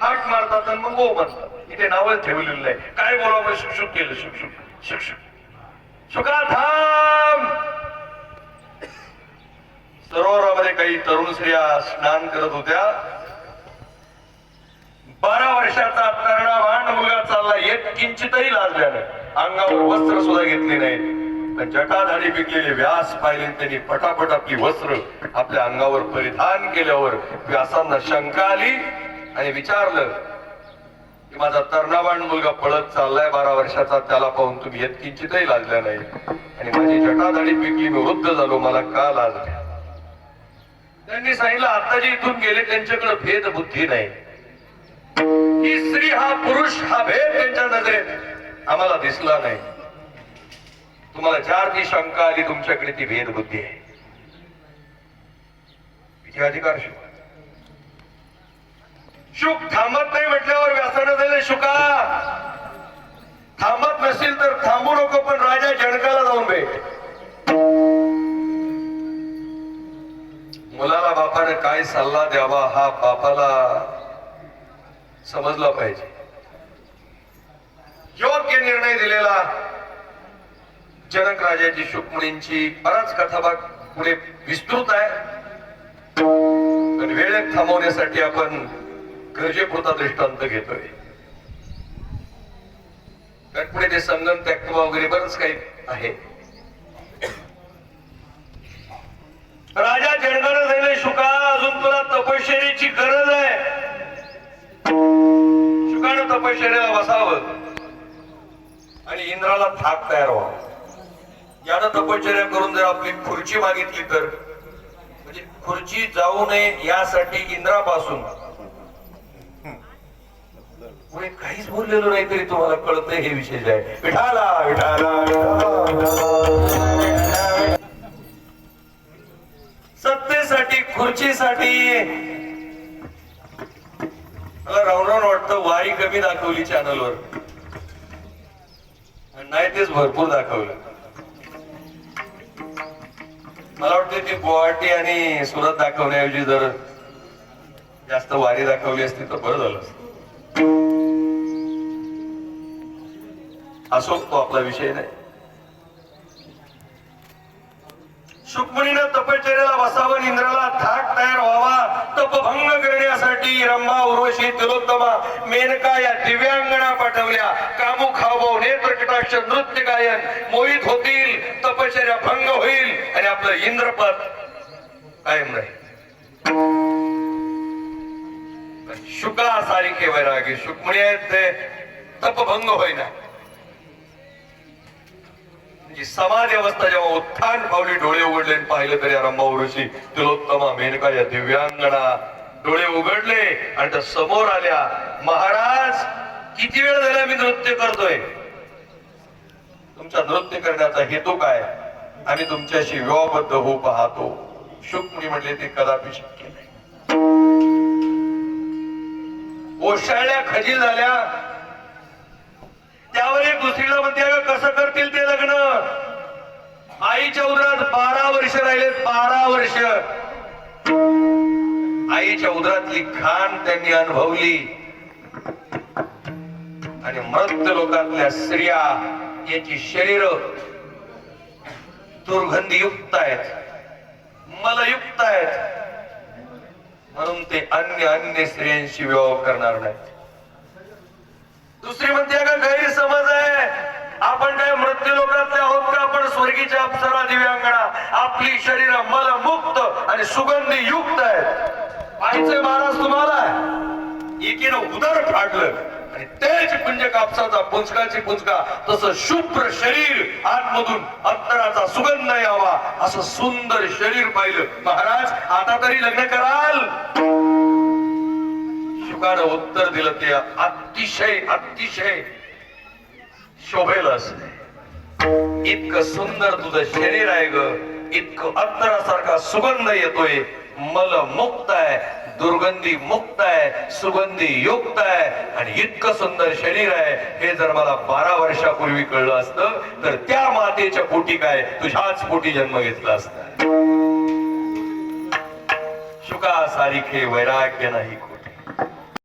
हाक मारतात आणि मग ओ म्हणतात. इथे नावच ठेवलेलं नाही. काय बोलावं? शुकशुक केलं शुकशुक शुकशुक शुका थांब! सरोवरामध्ये काही तरुण स्त्रिया स्नान करत होत्या. बारा वर्षाचा तरुणावान मुलगा चालला. येत किंचितही लाजल्यानं अंगावर वस्त्र सुद्धा घेतली नाही. पण जटाधारी पिकलेले व्यास पाहिले त्यांनी पटापट आपली वस्त्र आपल्या अंगावर परिधान केल्यावर व्यासांना शंका आली. आणि विचारलं की माझा तरणावान मुलगा पळत चाललाय बारा वर्षाचा त्याला पाहून तुम्ही येत किंचितही लाजल्या नाही आणि माझी जटाधाडी पिकली मी वृद्ध झालो मला का लाज त्यांनी सांगितलं आता जे इथून गेले त्यांच्याकडे भेद बुद्धी नाही. ही स्त्री हा पुरुष हा भेद त्यांच्या नजरेत. आम्हाला दिसला नाही. तुम्हाला चार ती शंका आली तुमच्याकडे ती भेद बुद्धी आहे. अधिकार शिवाय. शुक थांबत नाही म्हटल्यावर व्यासानं दिले शुका थांबत नसेल तर थांबू नको पण राजा जनकाला जाऊन भेट. मुलाला बापाने काय सल्ला द्यावा हा बापाला समजला पाहिजे. योग्य निर्णय दिलेला जनक राजाची शुकमुनींची बराच कथाबाग पुढे विस्तृत आहे. पण वेळेत थांबवण्यासाठी आपण गरजेपुरता दृष्टांत घेतोय. कारण ते संगम त्याक्टवा वगैरे बरंच काही आहे. राजा जनगण झाले शुका अजून तुला तपश्चर्याची गरज आहे. शुकानं तपश्चर्याला बसावं. आणि इंद्राला थाक तयार व्हावा. यानं तपश्चर्या करून जर आपली खुर्ची मागितली तर म्हणजे खुर्ची जाऊ नये यासाठी इंद्रापासून पुढे काहीच बोललेलो नाही तरी तुम्हाला कळत नाही हे विशेष आहे. विठाला विठाला सत्तेसाठी खुर्चीसाठी. मला रावण राहून वाटतं वारी कमी दाखवली चॅनलवर नाही तेच भरपूर दाखवलं. मला वाटतं ती गुवाहाटी आणि सुरत दाखवण्याऐवजी जर जास्त वारी दाखवली असती तर बरं झालं असतं. असो तो आपला विषय नाही. सुकमणीनं तपश्चर्याला बसावं इंद्राला थाट तयार व्हावा तपभंग करण्यासाठी रंभा उर्वशी तिलोत्तमा मेनका या दिव्यांगणा पाठवल्या. कामू खावभाव नेत्र कटाक्ष नृत्य गायन मोहित होतील तपश्चर्या भंग होईल आणि आपलं इंद्रपद कायम राहील. शुका सारिखे वैरागी शुक्मणी आहेत ते तपभंग होईना. जी समाज अवस्था जेव्हा उत्थान पावली डोळे उघडले आणि पाहिलं तरी रंभा ऋषी तिलोत्तमा मेनका या दिव्यांगणा. डोळे उघडले आणि त्या समोर आल्या महाराज किती वेळ झाला मी नृत्य करतोय? तुमचा नृत्य करण्याचा हेतू काय? आणि तुमच्याशी विवाहबद्ध होऊ पाहतो. शुकमुनी म्हटले ते कदापि शक्य नाही. ओशाळल्या खजील झाल्या. त्यावर एक दुसरीला म्हणते कसं करतील ते लग्न आईच्या उदरात बारा वर्ष बारा वर्ष. आईच्या उदरातली खाण त्यांनी अनुभवली. आणि मृत लोकातल्या स्त्रिया याची शरीर दुर्गंधीयुक्त आहेत मलयुक्त आहेत. म्हणून ते अन्य अन्य स्त्रियांशी विवाह करणार नाहीत. दुसरी म्हणते का गैरसमज आहे. आपण काय मृत्यू लोकातले आहोत? स्वर्गीच्या अप्सरा दिव्यांगणा. आपली शरीर मल मुक्त आणि सुगंधी युक्त आहेत. आईचे महाराज तुम्हाला एकीनं उदर फाडलं आणि तेच पुंज कापसाचा पुंजकाची पुंजका तसं शुभ्र शरीर आतमधून अंतराचा सुगंध यावा असं सुंदर शरीर पाहिलं. महाराज आता तरी लग्न कराल. शुकानं उत्तर दिलं ते अतिशय अतिशय शोभेल असते इतकं सुंदर तुझं शरीर आहे ग. इतकं अत्तरासारखा सुगंध येतोय. मल मुक्त आहे दुर्गंधी मुक्त आहे सुगंधी युक्त आहे. आणि इतकं सुंदर शरीर आहे. हे जर मला बारा वर्षापूर्वी कळलं असतं तर त्या मातेच्या पोटी काय? तुझ्याच पोटी जन्म घेतला असता. शुका सारिखे वैराग्य नाही